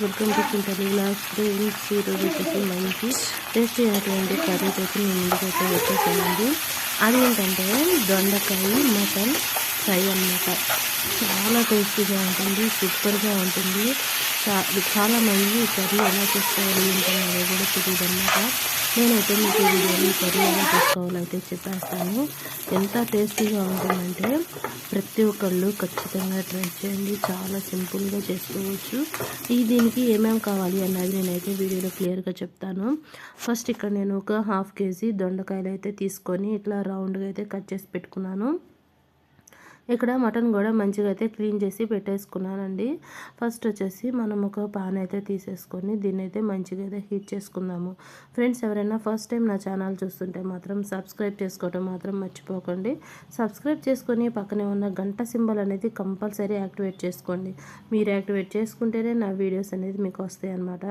Welcome to సింటల్ లాస్ట్ friends ఈరోజు వచ్చేసి మంచి టేస్ట్ అయినటువంటి కర్రీ అయితే నేను ముందుకైతే వచ్చేసానండి. అది ఏంటంటే దొండకాయ మటన్ ఫ్రై అన్నమాట. చాలా టేస్టీగా ఉంటుంది సూపర్గా ఉంటుంది. చా- చాలా మంది ఈ కర్రీ ఎలా చేసుకోవాలి ఏంటనేది కూడా తెలియదు అనమాట నేనైతే మీకు ఈ వీడియోని కర్రీ ఎలా చేసుకోవాలో అయితే చెప్పేస్తాను. ఎంత టేస్టీగా ఉంటుందంటే ప్రతి ఒక్కళ్ళు ఖచ్చితంగా ట్రై చేయండి. చాలా సింపుల్గా చేసుకోవచ్చు. ఈ దీనికి ఏమేమి కావాలి అన్నది నేనైతే వీడియోలో క్లియర్గా చెప్తాను. ఫస్ట్ ఇక్కడ నేను ఒక హాఫ్ కేజీ దొండకాయలు అయితే తీసుకొని ఇట్లా రౌండ్గా అయితే కట్ చేసి పెట్టుకున్నాను. ఇక్కడ మటన్ కూడా మంచిగా అయితే క్లీన్ చేసి పెట్టేసుకున్నానండి. ఫస్ట్ వచ్చేసి మనం ఒక పాన్ అయితే తీసేసుకొని దీన్ని అయితే మంచిగా అయితే హీట్ చేసుకుందాము. ఫ్రెండ్స్ ఎవరైనా ఫస్ట్ టైం నా ఛానల్ చూస్తుంటే మాత్రం సబ్స్క్రైబ్ చేసుకోవటం మాత్రం మర్చిపోకండి. సబ్స్క్రైబ్ చేసుకొని పక్కనే ఉన్న గంట సింబల్ అనేది కంపల్సరీ యాక్టివేట్ చేసుకోండి. మీరు యాక్టివేట్ చేసుకుంటేనే నా వీడియోస్ అనేది మీకు వస్తాయి అన్నమాట.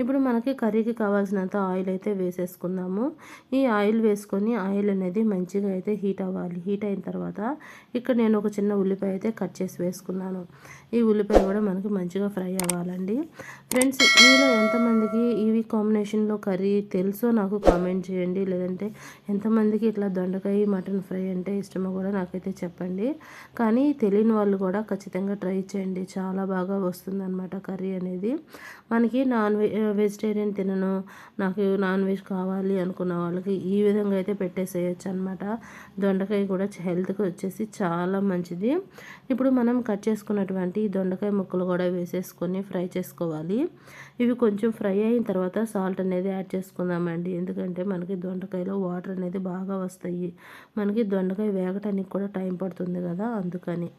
ఇప్పుడు మనకి కర్రీకి కావాల్సినంత ఆయిల్ అయితే వేసేసుకుందాము. ఈ ఆయిల్ వేసుకొని ఆయిల్ అనేది మంచిగా అయితే హీట్ అవ్వాలి. హీట్ అయిన తర్వాత ఇక్కడ నేను నేను ఒక చిన్న ఉల్లిపాయ అయితే కట్ చేసి వేసుకున్నాను. ఈ ఉల్లిపాయ కూడా మనకి మంచిగా ఫ్రై అవ్వాలండి. ఫ్రెండ్స్ మీలో ఎంతమందికి ఇవి కాంబినేషన్లో కర్రీ తెలుసో నాకు కామెంట్ చేయండి. లేదంటే ఎంతమందికి ఇట్లా దొండకాయ మటన్ ఫ్రై అంటే ఇష్టమో కూడా నాకైతే చెప్పండి. కానీ తెలియని వాళ్ళు కూడా ఖచ్చితంగా ట్రై చేయండి. చాలా బాగా వస్తుందన్నమాట కర్రీ అనేది. మనకి నాన్ వెజ్ వెజిటేరియన్ తినను నాకు నాన్ వెజ్ కావాలి అనుకున్న వాళ్ళకి ఈ విధంగా అయితే పెట్టేసేయచ్చు అనమాట దొండకాయ కూడా హెల్త్కి వచ్చేసి చాలా మంచిది. ఇప్పుడు మనం కట్ చేసుకున్నటువంటి దొండకాయ ముక్కలు కూడా వేసేసుకొని ఫ్రై చేసుకోవాలి. ఇవి కొంచెం ఫ్రై అయిన తర్వాత సాల్ట్ అనేది యాడ్ చేసుకుందామండి. ఎందుకంటే మనకి దొండకాయలో వాటర్ అనేది బాగా వస్తాయి. మనకి దొండకాయ వేగటానికి కూడా టైం పడుతుంది కదా అందుకని.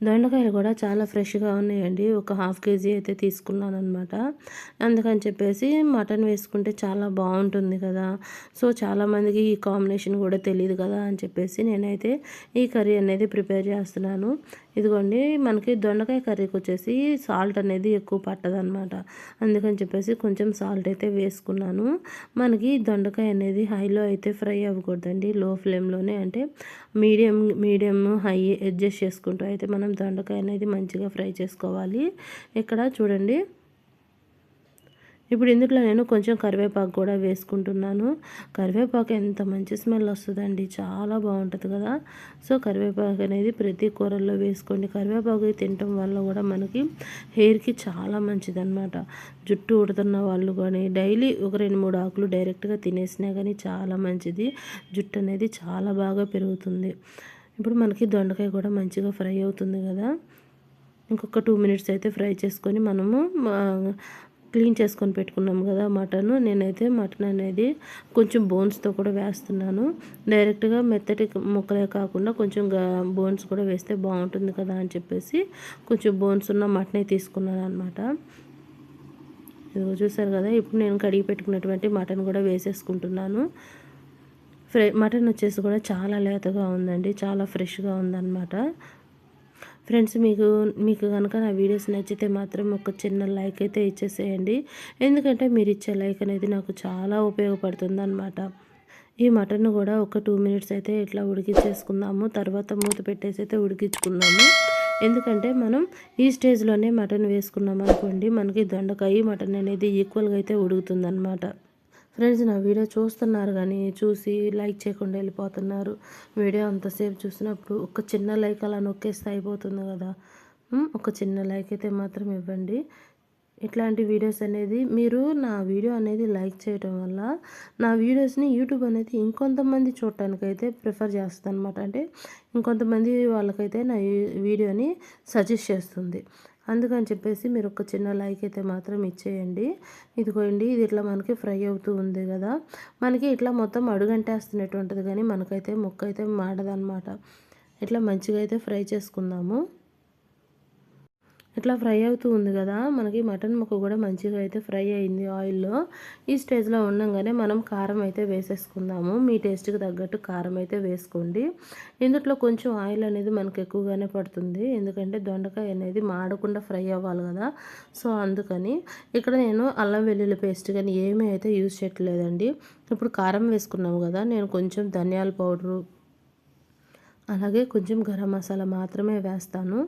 దొండకాయలు కూడా చాలా ఫ్రెష్గా ఉన్నాయండి. ఒక హాఫ్ కేజీ అయితే తీసుకున్నాను అనమాట అందుకని చెప్పేసి మటన్ వేసుకుంటే చాలా బాగుంటుంది కదా. సో చాలామందికి ఈ కాంబినేషన్ కూడా తెలియదు కదా అని చెప్పేసి నేనైతే ఈ కర్రీ అనేది ప్రిపేర్ చేస్తున్నాను. ఇదిగోండి మనకి దొండకాయ కర్రీకి వచ్చేసి సాల్ట్ అనేది ఎక్కువ పట్టదనమాట అందుకని చెప్పేసి కొంచెం సాల్ట్ అయితే వేసుకున్నాను. మనకి దొండకాయ అనేది హైలో అయితే ఫ్రై అవ్వకూడదండి. లో ఫ్లేమ్లోనే అంటే మీడియం మీడియం హై అడ్జస్ట్ చేసుకుంటూ అయితే మనం దొండకాయ అనేది మంచిగా ఫ్రై చేసుకోవాలి. ఇక్కడ చూడండి ఇప్పుడు ఇందులో నేను కొంచెం కరివేపాకు కూడా వేసుకుంటున్నాను. కరివేపాకు ఎంత మంచి స్మెల్ వస్తుందండి. చాలా బాగుంటుంది కదా. సో కరివేపాకు అనేది ప్రతి కూరల్లో వేసుకోండి. కరివేపాకు తినటం వల్ల కూడా మనకి హెయిర్కి చాలా మంచిదన్నమాట. జుట్టు ఉడుతున్న వాళ్ళు కానీ డైలీ ఒక రెండు మూడు ఆకులు డైరెక్ట్గా తినేసినా కానీ చాలా మంచిది. జుట్టు అనేది చాలా బాగా పెరుగుతుంది. ఇప్పుడు మనకి దొండకాయ కూడా మంచిగా ఫ్రై అవుతుంది కదా. ఇంకొక టూ మినిట్స్ అయితే ఫ్రై చేసుకొని మనము క్లీన్ చేసుకొని పెట్టుకున్నాం కదా మటన్. నేనైతే మటన్ అనేది కొంచెం బోన్స్తో కూడా వేస్తున్నాను. డైరెక్ట్గా మెత్తటి ముక్కలే కాకుండా కొంచెం బోన్స్ కూడా వేస్తే బాగుంటుంది కదా అని చెప్పేసి కొంచెం బోన్స్ ఉన్న మటనే తీసుకున్నాను అనమాట ఇదిగో చూసారు కదా ఇప్పుడు నేను కడిగి పెట్టుకున్నటువంటి మటన్ కూడా వేసేసుకుంటున్నాను. ఫ్రె మటన్ వచ్చేసి కూడా చాలా లేతగా ఉందండి చాలా ఫ్రెష్గా ఉందన్నమాట. ఫ్రెండ్స్ మీకు మీకు కనుక నా వీడియోస్ నచ్చితే మాత్రం ఒక చిన్న లైక్ అయితే ఇచ్చేసేయండి. ఎందుకంటే మీరు ఇచ్చే లైక్ అనేది నాకు చాలా ఉపయోగపడుతుంది అనమాట ఈ మటన్ కూడా ఒక టూ మినిట్స్ అయితే ఇట్లా ఉడికించేసుకుందాము తర్వాత మూత పెట్టేసి అయితే ఉడికించుకుందాము. ఎందుకంటే మనం ఈ స్టేజ్లోనే మటన్ వేసుకున్నాం అనుకోండి మనకి దొండకాయ మటన్ అనేది ఈక్వల్గా అయితే ఉడుకుతుందన్నమాట. ఫ్రెండ్స్ నా వీడియో చూస్తున్నారు కానీ చూసి లైక్ చేయకుండా వెళ్ళిపోతున్నారు. వీడియో అంతసేపు చూసినప్పుడు ఒక చిన్న లైక్ అలా నొక్కేస్తే అయిపోతుంది కదా. ఒక చిన్న లైక్ అయితే మాత్రం ఇవ్వండి. ఇట్లాంటి వీడియోస్ అనేది మీరు నా వీడియో అనేది లైక్ చేయడం వల్ల నా వీడియోస్ని యూట్యూబ్ అనేది ఇంకొంతమంది చూడటానికైతే ప్రిఫర్ చేస్తుంది అనమాట అంటే ఇంకొంతమంది వాళ్ళకైతే నా వీడియోని సజెస్ట్ చేస్తుంది. అందుకని చెప్పేసి మీరు ఒక చిన్న లైక్ అయితే మాత్రం ఇచ్చేయండి. ఇదిగోండి ఇది ఇట్లా మనకి ఫ్రై అవుతూ ఉంది కదా. మనకి ఇట్లా మొత్తం అడుగంటేస్తున్నటువంటిది కానీ మనకైతే ముక్క అయితే మాడదనమాట. ఇట్లా మంచిగా అయితే ఫ్రై చేసుకుందాము. ఇట్లా ఫ్రై అవుతూ ఉంది కదా మనకి మటన్ ముక్క కూడా మంచిగా అయితే ఫ్రై అయింది ఆయిల్లో. ఈ స్టేజ్లో ఉండగానే మనం కారం అయితే వేసేసుకుందాము. మీ టేస్ట్కి తగ్గట్టు కారం అయితే వేసుకోండి. ఇందుట్లో కొంచెం ఆయిల్ అనేది మనకు ఎక్కువగానే పడుతుంది. ఎందుకంటే దొండకాయ అనేది మాడకుండా ఫ్రై అవ్వాలి కదా. సో అందుకని ఇక్కడ నేను అల్లం వెల్లుల్లి పేస్ట్ కానీ ఏమీ అయితే యూజ్ చేయట్లేదండి. ఇప్పుడు కారం వేసుకున్నాము కదా నేను కొంచెం ధనియాల పౌడరు అలాగే కొంచెం గరం మసాలా మాత్రమే వేస్తాను.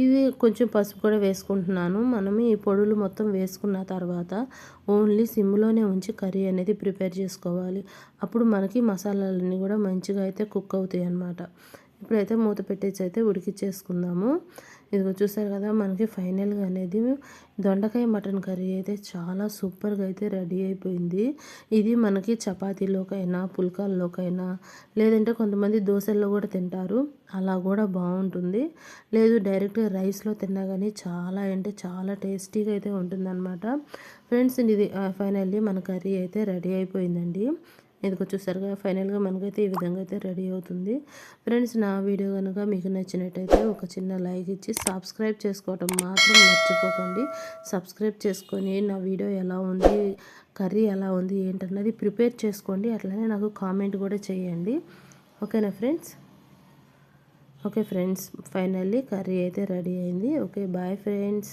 ఇది కొంచెం పసుపు కూడా వేసుకుంటున్నాను. మనం ఈ పొడులు మొత్తం వేసుకున్న తర్వాత ఓన్లీ సిమ్లోనే ఉంచి కర్రీ అనేది ప్రిపేర్ చేసుకోవాలి. అప్పుడు మనకి మసాలాలన్నీ కూడా మంచిగా అయితే కుక్ అవుతాయి అన్నమాట ఇప్పుడైతే మూత పెట్టేసి అయితే ఉడికిచ్చేసుకుందాము. ఇదిగో చూసారు కదా మనకి ఫైనల్గా అనేది దొండకాయ మటన్ కర్రీ అయితే చాలా సూపర్గా అయితే రెడీ అయిపోయింది. ఇది మనకి చపాతీలోకైనా పుల్కాల్లోకైనా లేదంటే కొంతమంది దోశల్లో కూడా తింటారు. అలా కూడా బాగుంటుంది. లేదు డైరెక్ట్గా రైస్లో తిన్నా కానీ చాలా అంటే చాలా టేస్టీగా అయితే ఉంటుందన్నమాట. ఫ్రెండ్స్ ఇది ఫైనల్లీ మన కర్రీ అయితే రెడీ అయిపోయిందండి. ఇదిగో చూసారుగా కదా ఫైనల్గా మనకైతే ఈ విధంగా అయితే రెడీ అవుతుంది. ఫ్రెండ్స్ నా వీడియో కనుక మీకు నచ్చినట్టయితే ఒక చిన్న లైక్ ఇచ్చి సబ్స్క్రైబ్ చేసుకోవటం మాత్రం మర్చిపోకండి. సబ్స్క్రైబ్ చేసుకొని నా వీడియో ఎలా ఉంది కర్రీ ఎలా ఉంది ఏంటన్నది ప్రిపేర్ చేసుకోండి. అట్లనే నాకు కామెంట్ కూడా చేయండి. ఓకేనా friends? Okay friends finally curry అయితే రెడీ అయింది. Okay bye friends.